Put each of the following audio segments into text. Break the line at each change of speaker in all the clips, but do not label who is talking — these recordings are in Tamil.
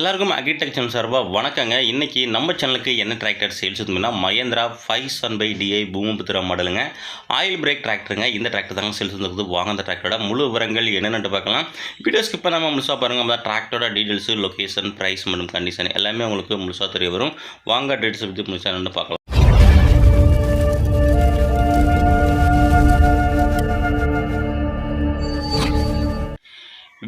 எல்லாருக்கும் அக்ரிடெக்சர் சார்பாக வணக்கங்க. இன்றைக்கி நம்ம சேனலுக்கு என்ன டிராக்டர் சேல்ஸ் இருக்குன்னா Mahindra five seven five DI Bhoomiputra மாடலுங்க ஆயில் பிரேக் டிராக்டருங்க இந்த டிராக்டர் தாங்க சேல்ஸ் வந்துருக்குது. வாங்க அந்த டிராக்டரோட முழு விவரங்கள் என்னென்னு பார்க்கலாம். வீடியோ ஸ்கிப் பண்ணாமல் முழுசாக பாருங்கள் அந்த டிராக்டரோட டீட்டெயில்ஸு லொகேஷன் ப்ரைஸ் மற்றும் கண்டிஷன் எல்லாமே உங்களுக்கு முழுசாக தெரிய வரும். வாங்க டீட்டெயில்ஸ் பற்றி முழுசாக என்னென்னு பார்க்கலாம்.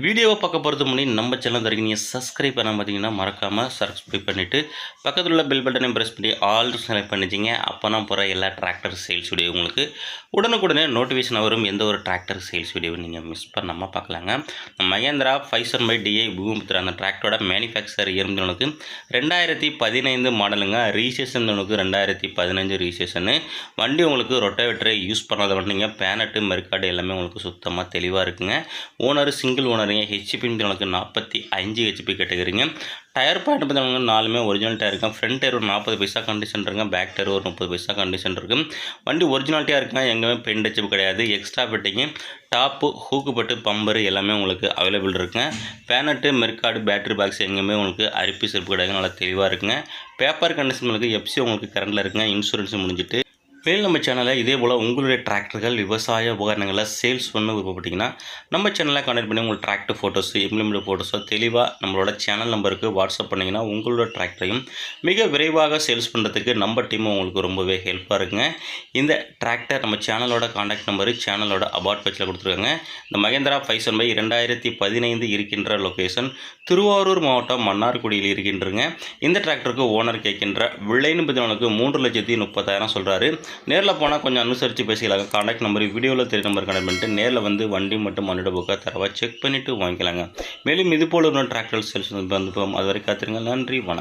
வீடியோவை பார்க்க போகிறது முன்னாடி நம்ம சேனல் தரீங்க நீங்கள் சப்ஸ்கிரைப் பண்ண பார்த்தீங்கன்னா மறக்காமல் சப்ஸ்கிரைப் பண்ணிவிட்டு பக்கத்தில் உள்ள பெல் பட்டனை ப்ரெஸ் பண்ணி ஆல் செலக்ட் பண்ணிச்சிங்க அப்போ நான் போகிற எல்லா டிராக்டர் சேல்ஸ் வீடியோ உங்களுக்கு உடனுக்குடனே நோட்டிஃபிகேஷன் வரும். எந்த ஒரு டிராக்டர் சேல்ஸ் வீடியோவும் நீங்கள் மிஸ் பண்ணாமல் பார்க்கலாங்க Mahindra five seven five DI Bhoomiputra அந்த டிராக்டரோட மேனுஃபேக்சர் இருந்தவனுக்கு ரெண்டாயிரத்தி பதினைந்து மாடலுங்க ரீசேஷன் உங்களுக்கு ரெண்டாயிரத்தி பதினஞ்சு ரீசேஷனு வண்டி உங்களுக்கு ரொட்டவேட்டரை யூஸ் பண்ணாத வண்டிங்க. பேனட்டு மெர்காடு எல்லாமே உங்களுக்கு சுத்தமாக தெளிவாக இருக்குங்க. ஓனர் சிங்கிள் ஓனர் ஓனருங்க ஹெச்பி உங்களுக்கு நாற்பத்தி அஞ்சு ஹெச்பி கேட்டுக்கிறீங்க. டயர் பாயிண்ட் பார்த்தவங்க நாலுமே ஒரிஜினல் டயர் இருக்கும் ஃப்ரண்ட் டயர் ஒரு நாற்பது பைசா கண்டிஷன் இருக்கும் பேக் டயர் ஒரு முப்பது பைசா கண்டிஷன் இருக்கும் வண்டி ஒரிஜினாலிட்டியாக இருக்குங்க எங்கேயுமே பெயிண்ட் அடிச்சு கிடையாது. எக்ஸ்ட்ரா பெட்டிங்கு டாப்பு ஹூக்கு பட்டு பம்பரு எல்லாமே உங்களுக்கு அவைலபிள் இருக்குங்க பேனட்டு மெர்காடு பேட்டரி பாக்ஸ் எங்கேயுமே உங்களுக்கு அரிப்பு சிறப்பு கிடையாது. நல்லா தெளிவாக இருக்குங்க. பேப்பர் கண்டிஷன் உங்களுக்கு எஃப்சி உங்களுக்கு கரண்டில் இருக்குங்க. இன்சூரன்ஸ் முடிஞ்சிட்டு மேல் நம்ம சேனலை இதே போல் உங்களுடைய டிராக்டர்கள் விவசாய உபகரணங்களை சேல்ஸ் பண்ண விருப்பப்பட்டீங்கன்னா நம்ம சேனலை கனெக்ட் பண்ணி உங்கள் டிராக்டர் ஃபோட்டோஸு இம்ப்ளிமெண்ட் ஃபோட்டோஸோ தெளிவாக நம்மளோட சேனல் நம்பருக்கு வாட்ஸ்அப் பண்ணிங்கன்னா உங்களோட டிராக்டரையும் மிக விரைவாக சேல்ஸ் பண்ணுறதுக்கு நம்ம டீம் உங்களுக்கு ரொம்பவே ஹெல்ப்பாக இருக்குங்க. இந்த டிராக்டர் நம்ம சேனலோட காண்டாக்ட் நம்பரு சேனலோட அபார்ட் பேஜில் கொடுத்துருக்காங்க. இந்த மகேந்திரா ஃபைசன் பை இரண்டாயிரத்தி பதினைந்து இருக்கின்ற லொக்கேஷன் திருவாரூர் மாவட்டம் மன்னார்குடியில் இருக்கின்றங்க. இந்த டிராக்டருக்கு ஓனர் கேட்கின்ற விலைன்னு பார்த்தவங்களுக்கு மூன்று லட்சத்தி முப்பதாயிரம் சொல்கிறாரு நேரில் போனால் கொஞ்சம் அனுசரித்து பேசிக்கலாங்க. காண்டாக்ட் நம்பர் வீடியோவில் தெரிய நம்பர் கனெக்ட் பண்ணிட்டு நேரில் வந்து வண்டி மட்டும் மண்ணிட புக்காக தரவா செக் பண்ணிவிட்டு வாங்கிக்கலாங்க. மேலும் இது போல ஒரு டிராக்டர் சேல்ஸ் வந்து அது வரைக்கும் காத்துருங்க நன்றி வணக்கம்.